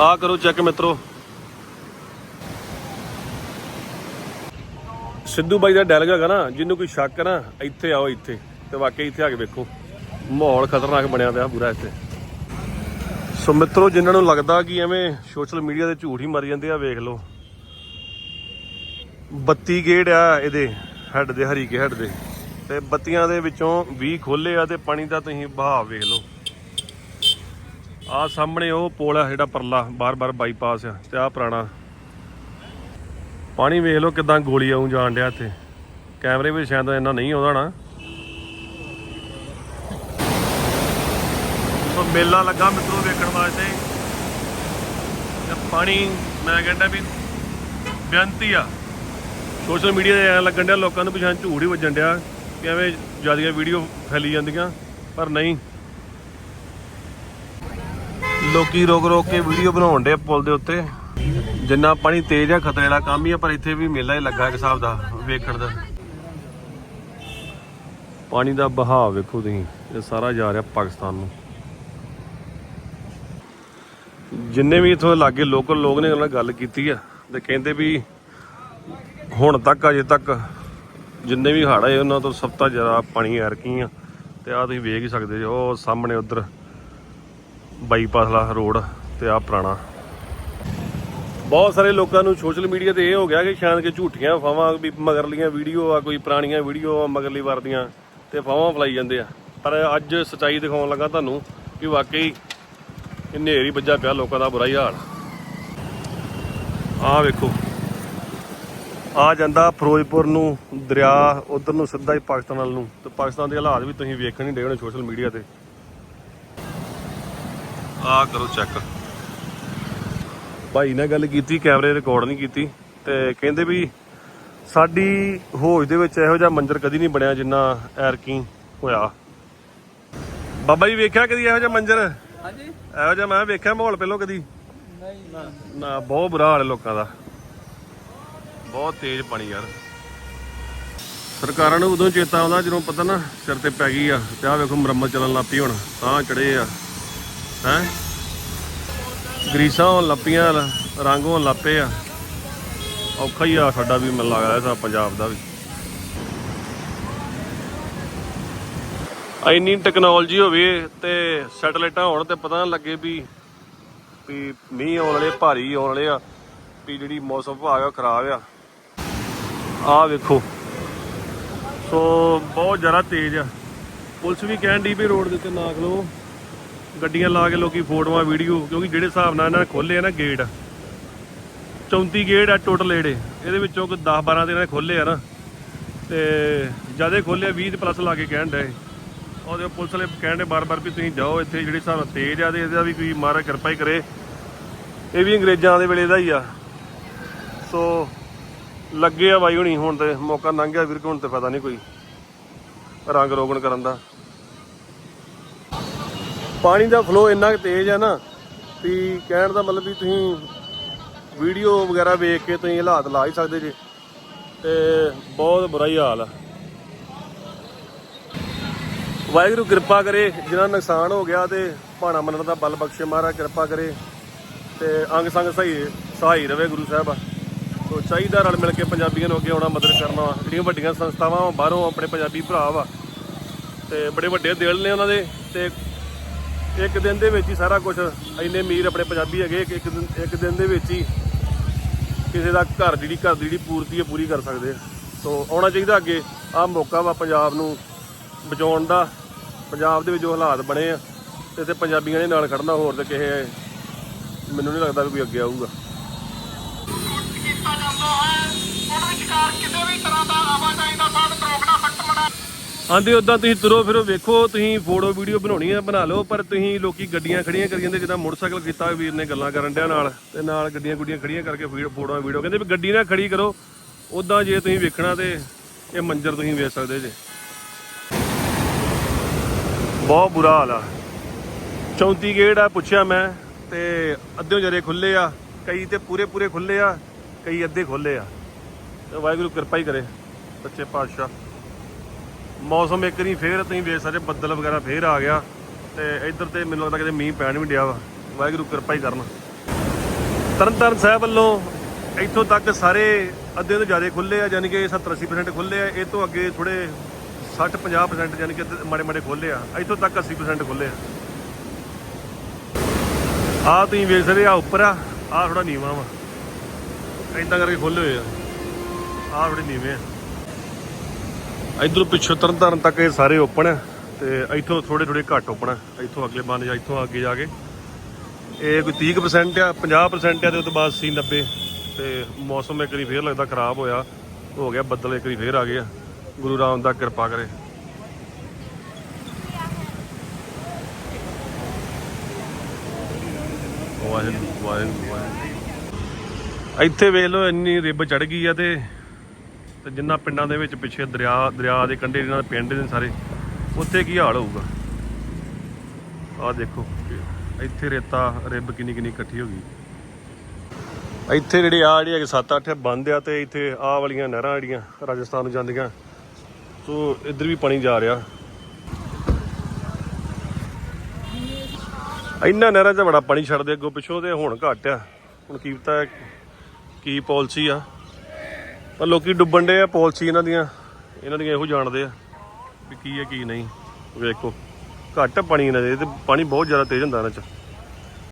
ਆ ਕਰੋ ਚੈੱਕ ਮਿੱਤਰੋ। ਸਿੱਧੂ ਬਾਈ ਦਾ ਡੈਲਗ ਹੈਗਾ ਨਾ, ਜਿਹਨੂੰ ਕੋਈ ਸ਼ੱਕ ਹੈ ਨਾ, ਇੱਥੇ ਆਓ ਇੱਥੇ, ਤੇ ਵਾਕਈ ਇੱਥੇ ਆ ਕੇ ਵੇਖੋ। ਮਾਹੌਲ ਖਤਰਨਾਕ ਬਣਿਆ ਪਿਆ ਪੂਰਾ ਇੱਥੇ। ਸੋ ਮਿੱਤਰੋ, ਜਿਨ੍ਹਾਂ ਨੂੰ ਲੱਗਦਾ ਕਿ ਐਵੇਂ ਸੋਸ਼ਲ ਮੀਡੀਆ ਤੇ ਝੂਠ ਹੀ ਮਰ ਜਾਂਦੇ ਆ, ਵੇਖ ਲਓ। 32 ਗੇੜ ਆ ਇਹਦੇ ਹੈੱਡ ਦੇ, ਹਰੀਕੇ ਹੈੱਡ ਦੇ। ਤੇ ਬੱਤੀਆਂ ਦੇ ਵਿੱਚੋਂ 20 ਖੋਲੇ ਆ ਤੇ ਪਾਣੀ ਦਾ ਤੁਸੀਂ ਬਹਾਵ ਵੇਖ ਲਓ। ਆ ਸਾਹਮਣੇ ਉਹ ਪੁਲ ਆ, ਜਿਹੜਾ ਪਰਲਾ ਬਾਰ-ਬਾਰ ਬਾਈਪਾਸ ਆ, ਤੇ ਆ ਪੁਰਾਣਾ। ਪਾਣੀ ਵੇਖ ਲਓ ਕਿਦਾਂ ਗੋਲੀ ਆਉਂ ਜਾਣ ਡਿਆ ਇੱਥੇ। ਕੈਮਰੇ ਵਿੱਚ ਸ਼ਾਇਦ ਇੰਨਾ ਨਹੀਂ ਆਉਂਦਾ ਨਾ। ਸੋ ਮੇਲਾ ਲੱਗਾ ਮਿੱਤਰੋ ਵੇਖਣ ਵਾਸਤੇ। ਤੇ ਪਾਣੀ, ਮੈਂ ਕਹਿੰਦਾ ਵੀ ਬੇਅੰਤੀ ਆ। ਸੋਸ਼ਲ ਮੀਡੀਆ ਤੇ ਐ ਲੱਗਣ ਡਿਆ, ਲੋਕਾਂ ਨੂੰ ਪਛਾਣ ਝੂਠ ਹੀ ਵੱਜਣ ਡਿਆ ਕਿ ਐਵੇਂ ਜਿਆਦੀਆਂ ਵੀਡੀਓ ਫੈਲੀ ਜਾਂਦੀਆਂ, ਪਰ ਨਹੀਂ। ਲੋਕੀ ਰੋਕ ਰੋਕ ਕੇ ਵੀਡੀਓ ਬਣਾਉਣ ਡੇ ਪੁਲ ਦੇ ਉੱਤੇ। ਜਿੰਨਾ ਪਾਣੀ ਤੇਜ਼ ਆ, ਖਤਰੇ ਵਾਲਾ ਕੰਮ ਹੀ ਆ, ਪਰ ਇੱਥੇ ਵੀ ਮੇਲਾ ਹੀ ਲੱਗਾ ਇੱਕ ਹਿਸਾਬ ਦਾ, ਵੇਖਣ ਦਾ। ਪਾਣੀ ਦਾ ਬਹਾਅ ਵੇਖੋ ਤੁਸੀਂ, ਇਹ ਸਾਰਾ ਜਾ ਰਿਹਾ ਪਾਕਿਸਤਾਨ ਨੂੰ। ਜਿੰਨੇ ਵੀ ਇਥੋਂ ਲਾਗੇ ਲੋਕਲ ਲੋਕ ਨੇ, ਉਹਨਾਂ ਨਾਲ ਗੱਲ ਕੀਤੀ ਆ, ਤੇ ਕਹਿੰਦੇ ਵੀ ਹੁਣ ਤੱਕ, ਅਜੇ ਤੱਕ ਜਿੰਨੇ ਵੀ ਹੜ੍ਹ ਆਏ, ਉਹਨਾਂ ਤੋਂ ਸਭ ਤੋਂ ਜ਼ਿਆਦਾ ਪਾਣੀ ਆ ਰਕੀ ਆ, ਤੇ ਆ ਤੁਸੀਂ ਵੇਖ ਹੀ ਸਕਦੇ ਹੋ ਉਹ ਸਾਹਮਣੇ ਉਧਰ ਬਾਈਪਾਸ ਵਾਲਾ ਰੋਡ ਤੇ ਆ ਪੁਰਾਣਾ। ਬਹੁਤ ਸਾਰੇ ਲੋਕਾਂ ਨੂੰ ਸੋਸ਼ਲ ਮੀਡੀਆ ਤੇ ਇਹ ਹੋ ਗਿਆ ਕਿ ਸ਼ਾਇਦ ਕਿ ਝੂਠੀਆਂ ਫਾਵਾਂ ਵੀ ਮਗਰਲੀਆਂ ਵੀਡੀਓ ਆ, ਕੋਈ ਪੁਰਾਣੀਆਂ ਵੀਡੀਓ ਆ, ਮਗਰਲੀ ਵਾਰ ਦੀਆਂ ਤੇ ਫਾਵਾਂ ਫਲਾਈ ਜਾਂਦੇ ਆ। ਪਰ ਅੱਜ ਸਚਾਈ ਦਿਖਾਉਣ ਲੱਗਾ ਤੁਹਾਨੂੰ ਕਿ ਵਾਕਈ ਇਹ ਨੇਰੀ ਵੱਜਾ ਪਿਆ ਲੋਕਾਂ ਦਾ ਬੁਰਾ ਹੀ ਹਾਲ। ਆ ਵੇਖੋ। ਆ ਜਾਂਦਾ ਫਿਰੋਜ਼ਪੁਰ ਨੂੰ, ਦਰਿਆ, ਉਧਰ ਨੂੰ ਸਿੱਧਾ ਹੀ ਪਾਕਿਸਤਾਨ ਵੱਲ ਨੂੰ। ਤੇ ਪਾਕਿਸਤਾਨ ਦੇ ਹਾਲਾਤ ਵੀ ਤੁਸੀਂ ਵੇਖਣ ਹੀ ਡੇ ਹੋਣੇ ਸੋਸ਼ਲ ਮੀਡੀਆ ਤੇ। ਆ ਕਰੋ ਚੈੱਕ। ਭਾਈ ਨਾਲ ਗੱਲ ਕੀਤੀ ਕੈਮਰੇ ਰਿਕਾਰਡ ਨਹੀਂ ਕੀਤੀ ਤੇ ਕਹਿੰਦੇ ਵੀ ਸਾਡੀ ਹੋਜ ਦੇ ਵਿੱਚ ਇਹੋ ਜਿਹਾ ਮੰਜ਼ਰ ਕਦੀ ਨਹੀਂ ਬਣਿਆ ਜਿੰਨਾ ਐਰਕੀ ਹੋਇਆ। ਬਾਬਾ ਜੀ ਵੇਖਿਆ ਕਦੀ ਇਹੋ ਜਿਹਾ ਮੰਜ਼ਰ? ਹਾਂਜੀ। ਇਹੋ ਜਿਹਾ ਮੈਂ ਵੇਖਿਆ ਮਾਹੌਲ ਪਹਿਲਾਂ ਕਦੀ? ਨਹੀਂ। ਨਾ ਬਹੁਤ ਬੁਰਾ ਹਾਲ ਹੈ ਲੋਕਾਂ ਦਾ। ਬਹੁਤ ਤੇਜ਼ ਪਾਣੀ ਯਾਰ। ਸਰਕਾਰਾਂ ਨੂੰ ਉਦੋਂ ਚੇਤਾ ਆਉਂਦਾ ਜਦੋਂ ਪਤਾ ਨਾ ਸਿਰ ਤੇ ਪੈ ਗਈ ਆ ਤੇ ਆਹ ਵੇਖੋ ਮੁਰੰਮਤ ਚੱਲਣ ਲੱਗ ਪਈ ਹੁਣ ਤਾਂ ਚੜੇ ਆ। ਹੈ? ਗਰੀਸਾਂ ਹੋਣ ਲੱਪੀਆਂ, ਰੰਗ ਹੋਣ ਲੱਪੇ ਆ। ਔਖਾ ਹੀ ਆ ਸਾਡਾ ਵੀ ਮੈਨੂੰ ਲੱਗਦਾ ਇਹਦਾ ਪੰਜਾਬ ਦਾ ਵੀ। ਇੰਨੀ ਟੈਕਨੋਲੋਜੀ ਹੋਵੇ ਤੇ ਸੈਟਲਾਈਟਾਂ ਹੋਣ ਤੇ ਪਤਾ ਨਾ ਲੱਗੇ ਵੀ ਵੀ ਮੀਂਹ ਆਉਣ ਵਾਲੇ, ਭਾਰੀ ਆਉਣ ਵਾਲੇ ਆ, ਵੀ ਜਿਹੜੀ ਮੌਸਮ ਵਿਭਾਗ ਆ ਉਹ ਖਰਾਬ ਆ। ਆਹ ਵੇਖੋ। ਸੋ ਬਹੁਤ ਜ਼ਿਆਦਾ ਤੇਜ਼ ਆ। ਪੁਲਿਸ ਵੀ ਕਹਿਣ ਦੀ ਵੀ ਰੋਡ ਦੇ ਉੱਤੇ ਨਾ ਖਲੋ। ਗੱਡੀਆਂ ਲਾ ਕੇ ਲੋਕੀ ਫੋਟੋਆਂ, ਵੀਡੀਓ, ਕਿਉਂਕਿ ਜਿਹੜੇ ਹਿਸਾਬ ਨਾਲ ਇਹਨਾਂ ਨੇ ਖੋਲੇ ਆ ਨਾ ਗੇਟ 34 ਗੇਟ ਆ ਟੋਟਲ ਜਿਹੜੇ ਇਹਦੇ ਵਿੱਚੋਂ ਕੋਈ 10 12 ਦੇ ਇਹਨਾਂ ਨੇ ਖੋਲੇ ਆ ਨਾ, ਤੇ ਜ਼ਿਆਦਾ ਖੋਲੇ 20 ਪਲੱਸ ਲਾ ਕੇ ਕਹਿਣ ਡਏ। ਉਹਦੇ ਪੁਲਿਸ ਵਾਲੇ ਕਹਿਣ ਦੇ ਬਾਰ-ਬਾਰ ਵੀ ਤੁਸੀਂ ਜਾਓ, ਇੱਥੇ ਜਿਹੜੇ ਹਿਸਾਬ ਨਾਲ ਤੇਜ਼ ਆ ਤੇ ਇਹਦਾ ਵੀ ਕੋਈ ਮਾਰਾ ਕਿਰਪਾ ਹੀ ਕਰੇ। ਇਹ ਵੀ ਅੰਗਰੇਜ਼ਾਂ ਦੇ ਵੇਲੇ ਦਾ ਹੀ ਆ। ਸੋ ਲੱਗੇ ਆ ਬਾਈ ਹੁਣੀ, ਹੁਣ ਤੇ ਮੌਕਾ ਲੰਘ ਗਿਆ ਵੀਰ ਕਿ ਹੁਣ ਤੇ ਪਤਾ ਨਹੀਂ ਕੋਈ ਰੰਗ ਰੋਗਣ ਕਰਨ ਦਾ। ਪਾਣੀ ਦਾ ਫਲੋ ਇੰਨਾ ਕੁ ਤੇਜ਼ ਹੈ ਨਾ ਵੀ ਕਹਿਣ ਦਾ ਮਤਲਬ ਵੀ ਤੁਸੀਂ ਵੀਡੀਓ ਵਗੈਰਾ ਵੇਖ ਕੇ ਤੁਸੀਂ ਹਾਲਾਤ ਲਾ ਹੀ ਸਕਦੇ ਜੇ। ਤੇ ਬਹੁਤ ਬੁਰਾ ਹੀ ਹਾਲ ਆ। ਵਾਹਿਗੁਰੂ ਕਿਰਪਾ ਕਰੇ ਜਿਨ੍ਹਾਂ ਨੁਕਸਾਨ ਹੋ ਗਿਆ ਤੇ ਭਾਣਾ ਮੰਨਣ ਦਾ ਬਲ ਬਖਸ਼ੇ ਮਹਾਰਾਜ ਕਿਰਪਾ ਕਰੇ। ਤੇ ਅੰਗ ਸੰਗ ਸਹੀ ਸਹਾਈ ਰਵੇ ਗੁਰੂ ਸਾਹਿਬ। ਸੋ ਚਾਹੀਦਾ ਰਲ ਮਿਲ ਕੇ ਪੰਜਾਬੀਆਂ ਨੂੰ ਅੱਗੇ ਆਉਣਾ ਮਦਦ ਕਰਨਾ ਜਿਹੜੀਆਂ ਵੱਡੀਆਂ ਸੰਸਥਾਵਾਂ ਵਾਂ, ਬਾਹਰੋਂ ਆਪਣੇ ਪੰਜਾਬੀ ਭਰਾ ਵਾ। ਤੇ ਬੜੇ ਵੱਡੇ ਦਿਲ ਨੇ ਉਹਨਾਂ ਦੇ। ਤੇ ਇੱਕ ਦਿਨ ਦੇ ਵਿੱਚ ਹੀ ਸਾਰਾ ਕੁਝ ਇੰਨੇ ਅਮੀਰ ਆਪਣੇ ਪੰਜਾਬੀ ਹੈਗੇ ਕਿ ਇੱਕ ਦਿਨ ਇੱਕ ਦਿਨ ਦੇ ਵਿੱਚ ਹੀ ਕਿਸੇ ਦਾ ਘਰ ਜਿਹੜੀ ਘਰ ਦੀ ਜਿਹੜੀ ਪੂਰਤੀ ਹੈ, ਪੂਰੀ ਕਰ ਸਕਦੇ ਆ। ਸੋ ਆਉਣਾ ਚਾਹੀਦਾ ਅੱਗੇ। ਆਹ ਮੌਕਾ ਵਾ ਪੰਜਾਬ ਨੂੰ ਬਚਾਉਣ ਦਾ। ਪੰਜਾਬ ਦੇ ਵਿੱਚ ਜੋ ਹਾਲਾਤ ਬਣੇ ਆ, ਤੇ ਇੱਥੇ ਪੰਜਾਬੀਆਂ ਦੇ ਨਾਲ ਖੜਨਾ ਹੋਰ ਤੇ ਕਿਸੇ ਮੈਨੂੰ ਨਹੀਂ ਲੱਗਦਾ ਵੀ ਕੋਈ ਅੱਗੇ ਆਊਗਾ। ਕੀਤਾ ਜਾਂਦਾ ਹੈ? ਉਹਨਾਂ ਵਿਚਕਾਰ ਕਿਸੇ ਵੀ ਤਰ੍ਹਾਂ ਦਾ ਆਵਾਜਾਈ ਦਾ ਸਾਧਨ ਆਂਦੇ ਉਦਾਂ ਤੁਸੀਂ ਤੁਰੋ ਫਿਰੋ, ਵੇਖੋ, ਤੁਸੀਂ ਫੋਟੋ ਵੀਡੀਓ ਬਣਾਉਣੀ ਆ, ਬਣਾ ਲਓ, ਪਰ ਤੁਸੀਂ ਲੋਕੀ ਗੱਡੀਆਂ ਖੜੀਆਂ ਕਰੀ ਜਾਂਦੇ, ਜਿੱਦਾਂ ਮੋਟਰਸਾਈਕਲ ਕੀਤਾ ਵੀਰ ਨੇ ਗੱਲਾਂ ਕਰਨ ਡਿਆ ਨਾਲ, ਤੇ ਨਾਲ ਗੱਡੀਆਂ ਗੁੱਡੀਆਂ ਖੜੀਆਂ ਕਰਕੇ ਫੀਡ- ਫੋਟੋਆਂ ਵੀਡੀਓ, ਕਹਿੰਦੇ ਵੀ ਗੱਡੀ ਨਾ ਖੜੀ ਕਰੋ ਉਦਾਂ ਜੇ ਤੁਸੀਂ ਵੇਖਣਾ ਤੇ ਇਹ ਮੰਜ਼ਰ ਤੁਸੀਂ ਵੇਖ ਸਕਦੇ ਜੇ। ਬਹੁਤ ਬੁਰਾ ਹਾਲ ਆ। 34 ਗੇਟ ਆ, ਪੁੱਛਿਆ ਮੈਂ, ਤੇ ਅੱਧੇ ਜਰੇ ਖੁੱਲੇ ਆ, ਕਈ ਤੇ ਪੂਰੇ ਪੂਰੇ ਖੁੱਲੇ ਆ, ਕਈ ਅੱਧੇ ਖੁੱਲੇ ਆ। ਤੇ ਵਾਹਿਗੁਰੂ ਕਿਰਪਾ ਹੀ ਕਰੇ, ਸੱਚੇ ਪਾਤਸ਼ਾਹ। ਮੌਸਮ ਇੱਕ ਨਹੀਂ, ਫੇਰ ਤੁਸੀਂ ਵੇਖ ਸਕਦੇ ਬੱਦਲ ਵਗੈਰਾ ਫੇਰ ਆ ਗਿਆ। ਤੇ ਇੱਧਰ ਤੇ ਮੈਨੂੰ ਲੱਗਦਾ ਕਿਤੇ ਮੀਂਹ ਪੈਣ ਵੀ ਡਿਆ ਵਾ। ਵਾਹਿਗੁਰੂ ਕਿਰਪਾ ਹੀ ਕਰਨ। ਤਰਨਤਾਰਨ ਸਾਹਿਬ ਵੱਲੋਂ ਇੱਥੋਂ ਤੱਕ ਸਾਰੇ ਅੱਧੇ ਤੋਂ ਜ਼ਿਆਦਾ ਖੁੱਲੇ ਆ ਯਾਨੀ ਕਿ 70 80% ਖੁੱਲੇ ਆ। ਇਹ ਤੋਂ ਅੱਗੇ ਥੋੜੇ 60 50% ਯਾਨੀ ਕਿ ਮਾੜੇ ਮਾੜੇ ਖੁੱਲੇ ਆ। ਇੱਥੋਂ ਤੱਕ 80% ਖੁੱਲੇ ਆ। ਆ ਤੁਸੀਂ ਵੇਖ ਸਕਦੇ ਆ ਉੱਪਰ ਆ ਆ ਥੋੜਾ ਨੀਵਾਂ ਵਾ। ਏਦਾਂ ਕਰਕੇ ਖੁੱਲੇ ਹੋਏ ਆ। ਆ ਥੋੜੇ ਨੀਵੇਂ ਆ। ਇਧਰੋਂ ਪਿੱਛੋਂ ਤਰਨਤਾਰਨ ਤੱਕ ਇਹ ਸਾਰੇ ਓਪਨ ਹੈ ਤੇ ਇੱਥੋਂ ਥੋੜੇ ਥੋੜੇ ਘੱਟ ਓਪਨ ਆ। ਇੱਥੋਂ ਅਗਲੇ ਬੰਨ ਜਾਂ, ਇੱਥੋਂ ਅੱਗੇ ਜਾ ਕੇ। ਇਹ ਕੋਈ 30% ਆ 50% ਆ ਤੇ ਉਹ ਤੋਂ ਬਾਅਦ ਸੀ 90 ਤੇ ਮੌਸਮ ਇੱਕ ਵਾਰੀ ਫੇਰ ਲੱਗਦਾ ਖਰਾਬ ਹੋਇਆ। ਹੋ ਗਿਆ ਬੱਦਲ ਇੱਕ ਵਾਰੀ ਫੇਰ ਆ ਗਏ ਆ। ਗੁਰੂ ਰਾਮਦਾਸ ਕਿਰਪਾ ਕਰੇ। ਵਾਹਿਗੁਰੂ ਵਾਹਿਗੁਰੂ ਵਾਹਿਗੁਰੂ। ਇੱਥੇ ਵੇਖ ਲਓ, ਇੰਨੀ ਰਿਬ ਚੜ ਗਈ ਆ ਤੇ ਤੇ ਜਿੰਨਾ ਪਿੰਡਾਂ ਦੇ ਵਿੱਚ ਪਿੱਛੇ ਦਰਿਆ ਦਰਿਆ ਦੇ ਕੰਢੇ ਜਿਹਨਾਂ ਦੇ ਪਿੰਡ ਨੇ ਸਾਰੇ, ਉੱਥੇ ਕੀ ਹਾਲ ਹੋਊਗਾ? ਆਹ ਦੇਖੋ, ਇੱਥੇ ਰੇਤਾ, ਰਿਬ ਕਿੰਨੀ ਕਿੰਨੀ ਇਕੱਠੀ ਹੋ ਗਈ। ਇੱਥੇ ਜਿਹੜੇ ਆ ਜਿਹੜੀ ਹੈਗੇ 7-8 ਬੰਦ ਆ ਤੇ ਇੱਥੇ ਆਹ ਵਾਲੀਆਂ ਨਹਿਰਾਂ ਜਿਹੜੀਆਂ ਰਾਜਸਥਾਨ ਨੂੰ ਜਾਂਦੀਆਂ, ਸੋ ਇੱਧਰ ਵੀ ਪਾਣੀ ਜਾ ਰਿਹਾ। ਇੰਨਾ ਨਹਿਰਾਂ 'ਚ ਬੜਾ ਪਾਣੀ ਛੱਡਦੇ ਅੱਗੋਂ ਪਿੱਛੋਂ ਤੇ ਹੁਣ ਘੱਟ ਆ। ਹੁਣ ਕੀ ਪਤਾ ਕੀ ਪਾਲਿਸੀ ਆ। ਪਰ ਲੋਕੀ ਡੁੱਬਣ ਦੇ ਆ ਪਾਲਿਸੀ ਇਹਨਾਂ ਦੀਆਂ ਇਹਨਾਂ ਦੀਆਂ ਇਹੋ ਜਾਣਦੇ ਆ ਵੀ ਕੀ ਹੈ, ਕੀ ਨਹੀਂ। ਵੇਖੋ, ਘੱਟ ਪਾਣੀ ਇਹਨਾਂ ਦੇ ਤੇ ਪਾਣੀ ਬਹੁਤ ਜ਼ਿਆਦਾ ਤੇਜ਼ ਹੁੰਦਾ ਇਹਨਾਂ 'ਚ।